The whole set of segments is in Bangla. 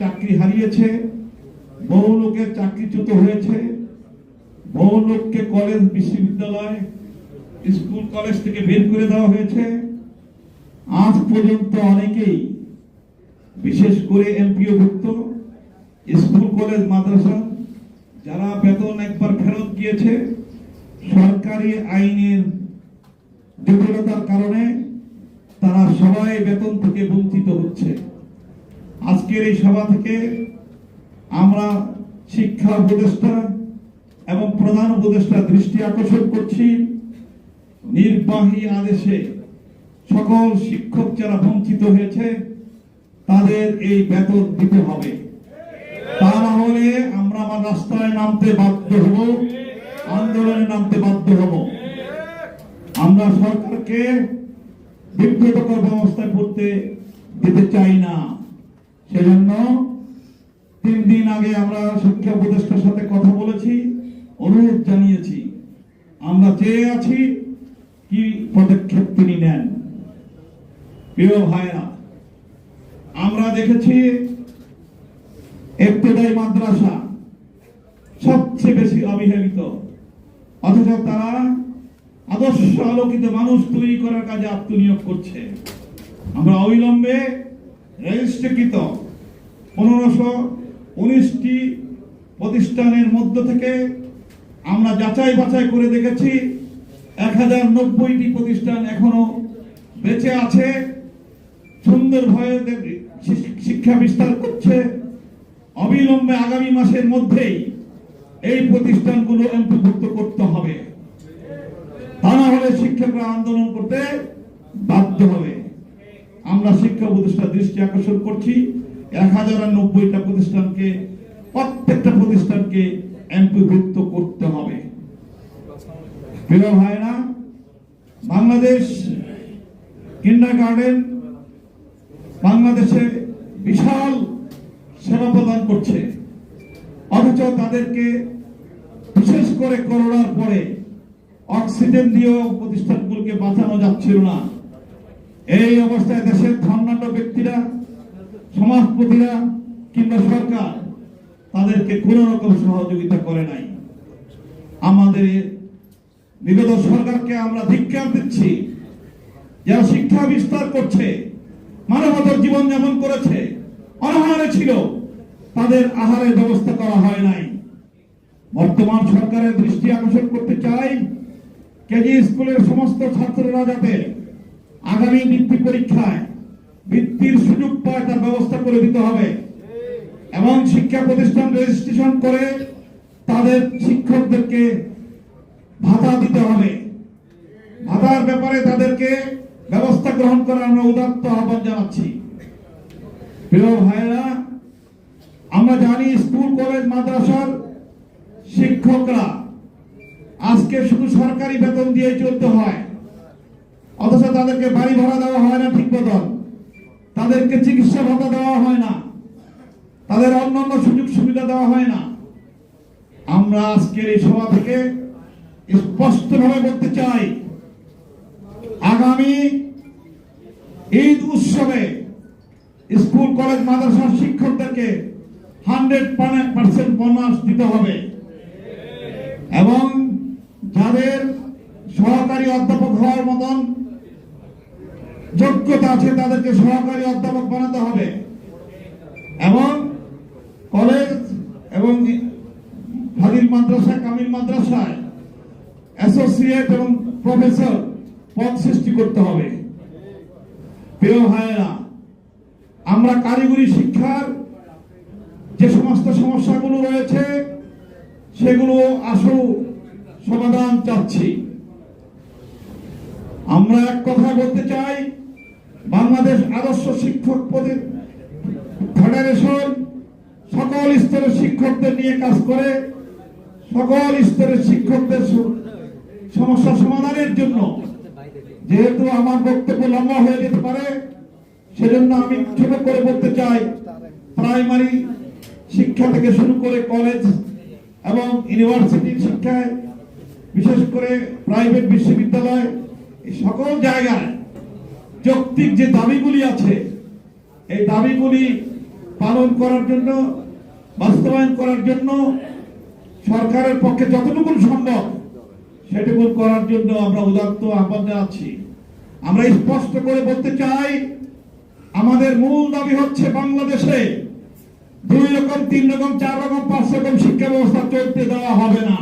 চাকরি হারিয়েছে, বহু লোকের চাকরিচ্যুত হয়েছে, বহু লোককে কলেজ, বিশ্ববিদ্যালয়, স্কুল, কলেজ থেকে বের করে দেওয়া হয়েছে। আজ পর্যন্ত অনেকেই, বিশেষ করে এমপিওভুক্ত, স্কুল, কলেজ, মাদ্রাসা, যারা বেতন একবার ফেরত গিয়েছে সরকারি আইনের দুর্বলতার কারণে তারা সবাই বেতন আজকের এই সভা থেকে আমরা শিক্ষা উপদেষ্টা এবং প্রধান উপদেষ্টা দৃষ্টি আকর্ষণ করছি। নির্বাহী আদেশে সকল শিক্ষক যারা বঞ্চিত হয়েছে, তাদের এই বেতন দিতে হবে। তা না হলে আমরা আমার রাস্তায় নামতে বাধ্য হব, আন্দোলনে নামতে বাধ্য হব। আমরা সরকারকে বিব্রতকর ব্যবস্থায় পড়তে দিতে চাই না। সেজন্য তিন দিন আগে আমরা শিক্ষা উপদেষ্টার সাথে কথা বলেছি, অনুরোধ জানিয়েছি। আমরা চেয়ে আছি কি পদক্ষেপ তিনি নেন। প্রিয় ভাইরা আমরা দেখেছি একতেদাই মাদ্রাসা সবচেয়ে বেশি অবহেলিত। অথচ তারা আদর্শ আলোকিত মানুষ তৈরি করার কাজে আত্মনিয়োগ করছে। আমরা অবিলম্বে রেজিস্ট্রিকৃত পনেরোশো উনিশটি প্রতিষ্ঠানের মধ্য থেকে আমরা যাচাই বাছাই করে দেখেছি, এক হাজার নব্বইটি প্রতিষ্ঠান এখনও বেঁচে আছে। সুন্দরভাবে শিক্ষা বিস্তার করছে। অবিলম্বে আগামী মাসের মধ্যেই এই প্রতিষ্ঠানগুলো অন্তর্ভুক্ত করতে হবে। তা না হলে শিক্ষকরা আন্দোলন করতে বাধ্য হবে। আমরা শিক্ষা উপদেষ্টা দৃষ্টি আকর্ষণ করছি। এক হাজার নব্বইটা প্রতিষ্ঠানকে, প্রত্যেকটা প্রতিষ্ঠানকে এমপিভুক্ত করতে হবে। প্রিয় ভাইরা বাংলাদেশ কিন্ডার গার্ডেন বাংলাদেশে বিশাল সেবা প্রদান করছে। অথচ তাদেরকে বিশেষ করে করোনার পরে অক্সিজেন দিয়েও প্রতিষ্ঠানগুলোকে বাঁচানো যাচ্ছিল না। এই অবস্থায় দেশের ধর্নাঢ্য ব্যক্তিরা, সমাজপতিরা কিংবা সরকার, তাদেরকে কোন রকম সহযোগিতা করে নাই। আমাদের বিগত সরকারকে আমরা ধিক্কার দিচ্ছি। যারা শিক্ষা বিস্তার করছে, মানবতার জীবন যেমন করেছে, অনাহারে ছিল, তাদের আহারের ব্যবস্থা করা হয় নাই। বর্তমান সরকারের দৃষ্টি আকর্ষণ করতে চাই, কেজি স্কুলের সমস্ত ছাত্ররা যাতে আগামী বৃত্তি পরীক্ষায় বৃত্তির সুযোগ পায় তার ব্যবস্থা করে দিতে হবে। এবং শিক্ষা প্রতিষ্ঠান রেজিস্ট্রেশন করে তাদের শিক্ষকদেরকে ভাতা দিতে হবে। ভাতার ব্যাপারে তাদেরকে ব্যবস্থা গ্রহণ করার আমরা উদাত্ত আহ্বান জানাচ্ছি। প্রিয় ভাইয়েরা, আমরা জানি স্কুল, কলেজ, মাদ্রাসার শিক্ষকরা আজকে শুধু সরকারি বেতন দিয়ে চলতে হয়। অথচ তাদেরকে বাড়ি ভাড়া দেওয়া হয় না ঠিক মতন। তাদেরকে চিকিৎসা ভাতা দেওয়া হয় না। তাদের অন্যান্য সুযোগ সুবিধা দেওয়া হয় না। আমরা আজকের এই সভা থেকে স্পষ্টভাবে বলতে চাই, আগামী ঈদ উৎসবে স্কুল, কলেজ, মাদ্রাসার শিক্ষকদেরকে হান্ড্রেড পার্সেন্ট বোনাস দিতে হবে। এবং যাদের সহকারী অধ্যাপক হওয়ার মতন যোগ্যতা আছে তাদেরকে সহকারী অধ্যাপক বানাতে হবে। এবং কলেজ এবং ফাজিল মাদ্রাসা, কামিল মাদ্রাসায় অ্যাসোসিয়েট এবং প্রফেসর পদ সৃষ্টি করতে হবে। প্রিয় ভাইয়েরা, আমরা কারিগরি শিক্ষার যে সমস্ত সমস্যাগুলো রয়েছে, সেগুলো আসু সমাধান চাচ্ছি। আমরা এক কথা বলতে চাই বাংলাদেশ আদর্শ শিক্ষক ফেডারেশন সকল স্তরের শিক্ষকদের নিয়ে কাজ করে, সকল স্তরের শিক্ষকদের সমস্যা সমাধানের জন্য। যেহেতু আমার বক্তব্য লম্বা হয়ে যেতে পারে, সেজন্য আমি ছোট করে বলতে চাই, প্রাইমারি শিক্ষা থেকে শুরু করে কলেজ এবং ইউনিভার্সিটির শিক্ষায়, বিশেষ করে প্রাইভেট বিশ্ববিদ্যালয় সকল জায়গায় যৌক্তিক যে দাবিগুলি আছে, এই দাবিগুলি পালন করার জন্য, বাস্তবায়ন করার জন্য সরকারের পক্ষে যতটুকু সম্ভব সেটুকু করার জন্য আমরা উদাত্ত আহ্বান জানাচ্ছি আমরা স্পষ্ট করে বলতে চাই, আমাদের মূল দাবি হচ্ছে বাংলাদেশে দুই রকম, তিন রকম, চার রকম, পাঁচ রকম শিক্ষা ব্যবস্থা চলতে দেওয়া হবে না।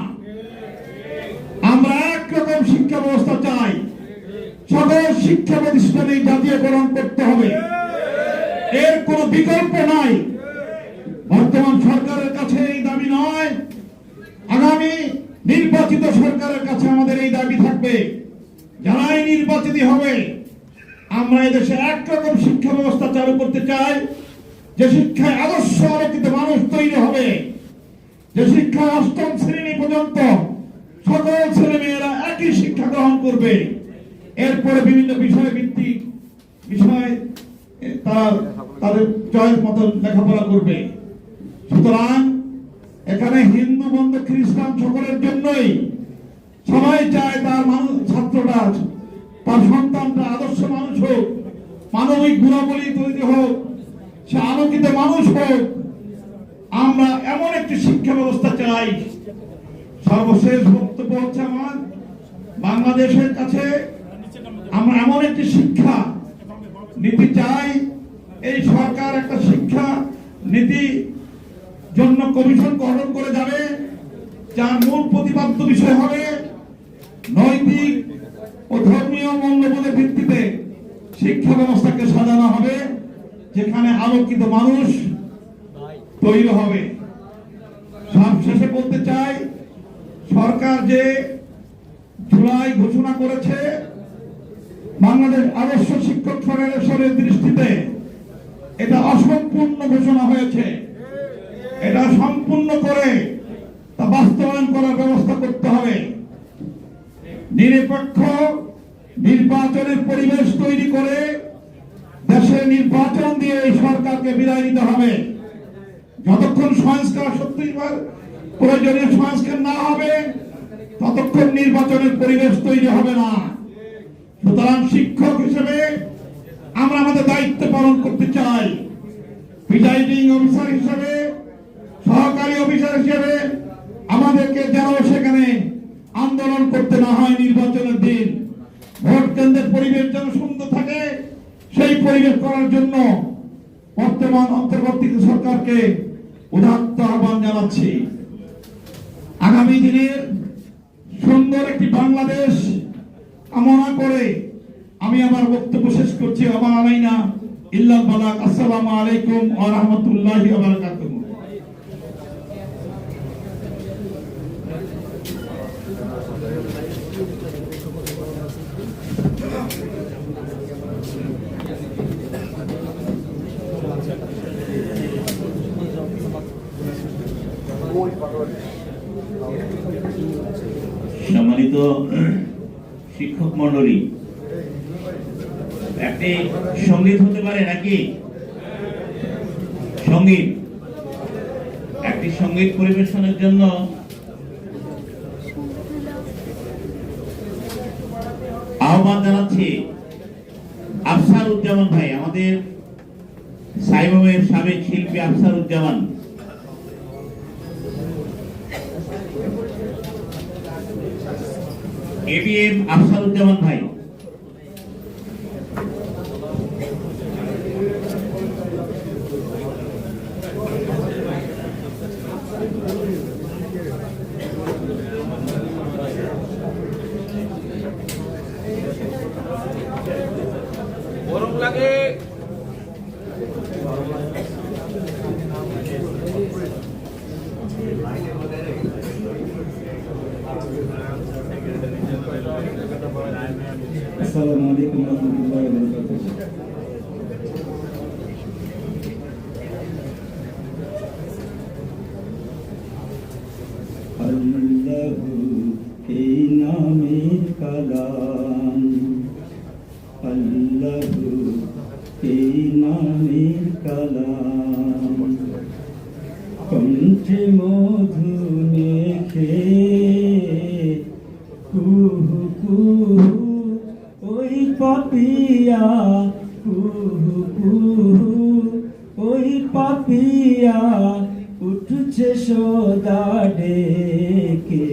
আমরা একরকম শিক্ষা ব্যবস্থা চাই। সকল শিক্ষা প্রতিষ্ঠানে জাতীয়করণ করতে হবে। এর কোনো বিকল্প নাই। বর্তমান সরকারের কাছে এই দাবি নয়। আগামী নির্বাচিত সরকারের কাছে আমাদের এই দাবি থাকবে। যারাই নির্বাচিত হবে, আমরা এদেশে একরকম শিক্ষা ব্যবস্থা চালু করতে চাই। যে শিক্ষায় আদর্শ আলোকিত মানুষ তৈরি হবে। যে শিক্ষা অষ্টম শ্রেণি পর্যন্ত সকল ছেলে মেয়েরা একই শিক্ষা গ্রহণ করবে। এরপরে বিভিন্ন বিষয় ভিত্তিক বিষয় তারা তাদের চয়েস মতন লেখাপড়া করবে। সুতরাং এখানে হিন্দু বন্ধু খ্রিস্টান সকলের জন্যই সবাই চায় তার মানুষ ছাত্রটা তার সন্তানটা আদর্শ মানুষ হোক, মানবিক গুণাবলী তৈরি হোক, সে আলোকিত মানুষ হোক। আমরা এমন একটি শিক্ষা ব্যবস্থা চাই। সর্বশেষ বক্তব্য হচ্ছে আমার, বাংলাদেশের কাছে আমরা এমন একটি শিক্ষা নীতি চাই, এই সরকার একটা শিক্ষা নীতি জন্য কমিশন গঠন করে যাবে, যার মূল প্রতিপাদ্য বিষয় হবে নৈতিক ও ধর্মীয় মূল্যবোধের ভিত্তিতে শিক্ষা ব্যবস্থাকে সাজানো হবে, যেখানে আলোকিত মানুষ তৈরি হবে। সব শেষে বলতে চাই, সরকার যে জুলাই ঘোষণা করেছে বাংলাদেশ আদর্শ শিক্ষক ফেডারেশনের দৃষ্টিতে এটা অসম্পূর্ণ ঘোষণা হয়েছে। এটা সম্পূর্ণ করে তা বাস্তবায়ন করার ব্যবস্থা করতে হবে। নিরপেক্ষ নির্বাচনের পরিবেশ তৈরি করে দেশে নির্বাচন দিয়ে এই সরকারকে বিদায় নিতে হবে। যতক্ষণ সংস্কার সত্যিবার প্রয়োজনীয় সংস্কার না হবে, ততক্ষণ নির্বাচনের পরিবেশ তৈরি হবে না। সুতরাং শিক্ষক হিসেবে আমরা আমাদের দায়িত্ব পালন করতে চাই। প্রিজাইডিং অফিসার হিসেবে, সহকারী অফিসার হিসেবে আমাদেরকে যেন সেখানে আন্দোলন করতে না হয় নির্বাচনের দিন। ভোট কেন্দ্রের পরিবেশ যেন সুন্দর থাকে, সেই পরিবেশ করার জন্য বর্তমান অন্তর্বর্তী সরকারকে উদাত্ত আহ্বান জানাচ্ছি। আগামী দিনের সুন্দর একটি বাংলাদেশ কামনা করে আমি আমার বক্তব্য শেষ করছি। আমার আলাইনা ইল্লাল বালাক। আসসালামু আলাইকুম ওয়া রাহমাতুল্লাহি ওয়া বারাকাতুহু। সম্মানিত শিক্ষক মন্ডলী একটি সংগীত হতে পারে নাকি? সংগীত। একটি সংগীত পরিবেশনের জন্য আহ্বান জানাচ্ছি আফসার উজ্জামান ভাই, আমাদের সাইবামের সাবেক শিল্পী আফসার উজ্জামান এবিএম আফসারুজ্জামান ভাই গরম লাগে আসসালামু আলাইকুম রহমতুল্লাহ বরকাতুহ আল্লাহ এই কালাম আল্লাহ নামের কালাম কণ্ঠে মধু মেখে কুহু কুহু ওই পাপিয়া কুহু কুহু, ওই পাপিয়া উঠছে সদা ডেকে।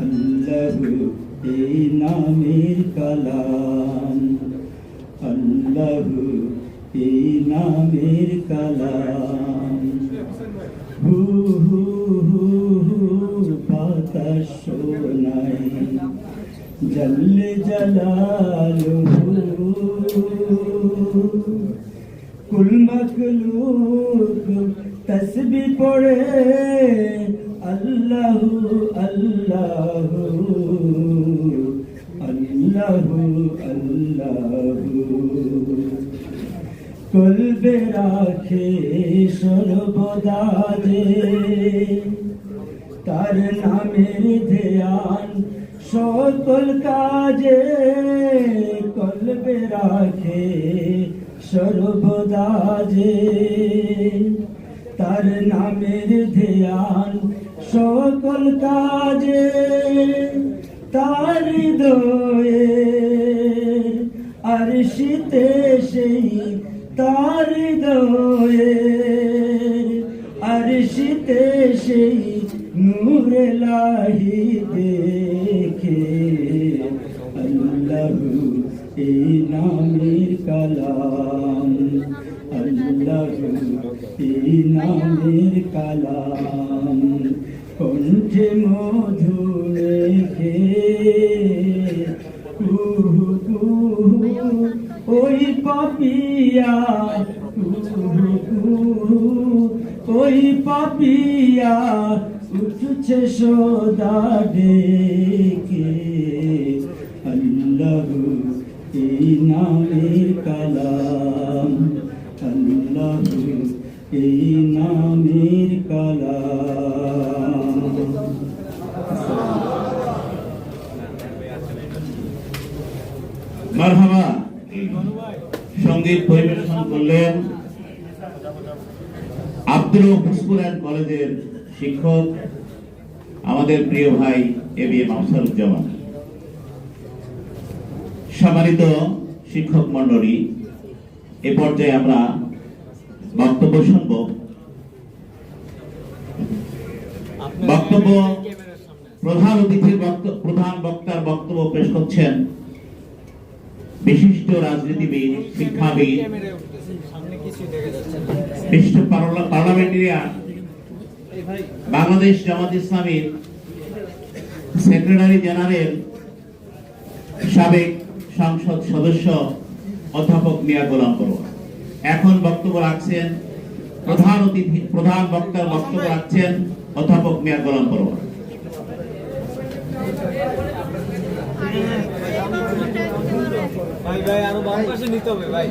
আল্লাহ এই নামের কালাম। আল্লাহ এই নামের কালাম। হু হু হু হু, বাতাস শোনাই। জল্লে জালালুহু কুল মখলুক, তসবি পড়ে আল্লাহু আল্লাহু আল্লাহু আল্লাহু। কলবে রাখে সর্বদা যে তার নামের ধ্যান সকল কাজে। কলবে রাখে সর্বদা যে তার নামের ধ্যান সকল কাজে তার দয়ে আর শীতে সেই তার দয়ে আর শীতে সেই নূর লাহি দেখে আল্লাহ এই নামের কালাম, আল্লাহ এই নামের কালাম। কণ্ঠে মধু রেখে কুহু ওই পাপিয়া কুহু কুহু ওই পাপিয়া উঠছে সদা ডেকে। আল্লাহ এই নামের কালাম আল্লাহ এই নামের কালাম। মারহাবা। সংগীত পরিবেশন করলেন আব্দুল হুসপুরান কলেজের শিক্ষক, আমাদের প্রিয় ভাই এ বি এম আফসারুজ্জামান। সম্মানিত শিক্ষক মন্ডলী এ পর্যায়ে আমরা বক্তব্য শুনব। বক্তব্য, প্রধান অতিথির প্রধান বক্তার বক্তব্য পেশ করছেন বিশিষ্ট রাজনীতিবিদ, শিক্ষাবিদ, বিশিষ্ট পার্লামেন্টারিয়ান, বাংলাদেশ জামাত ইসলামীর সেক্রেটারি জেনারেল, সাবেক সংসদ সদস্য অধ্যাপক মিয়া গোলাম পরোয়া এখন বক্তব্য রাখছেন প্রধান অতিথি প্রধান বক্তার বক্তব্য রাখছেন অধ্যাপক মিয়া গোলাম পরোয়া। ভাই ভাই আরও বাম পাশে নিতে হবে ভাই।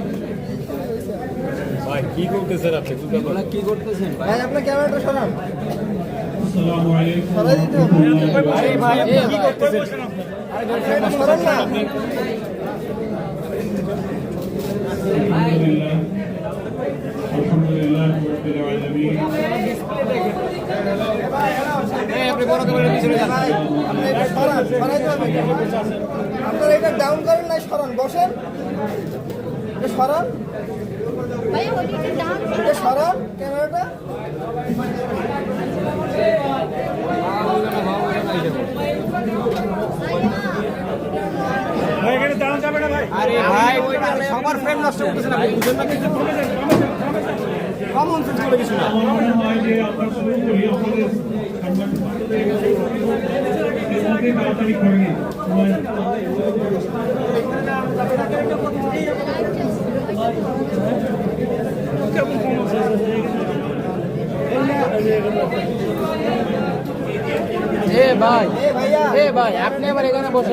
ভাই কি করতেছেন আপনি? দুটো ওরা কি করতেছেন ভাই? ভাই আপনার ক্যামেরাটা সরান। আসসালামু আলাইকুম। সরাই দিতে হবে। আরে ভাই আপনি কি করতেছেন? আপনার সরান না। আলহামদুলিল্লাহ আলহামদুলিল্লাহ রাব্বিল আলামিন এই আপনি বড় আপনারা এটা ডাউন করেন না সরান বসেন সরান সরান ক্যামেরাটা আরে ভাই, সবার ফ্রেম নষ্ট বুঝেন না কমন সেন্স করে কিছু না? এ ভাই এ ভাই আপনি আবার এখানে বসে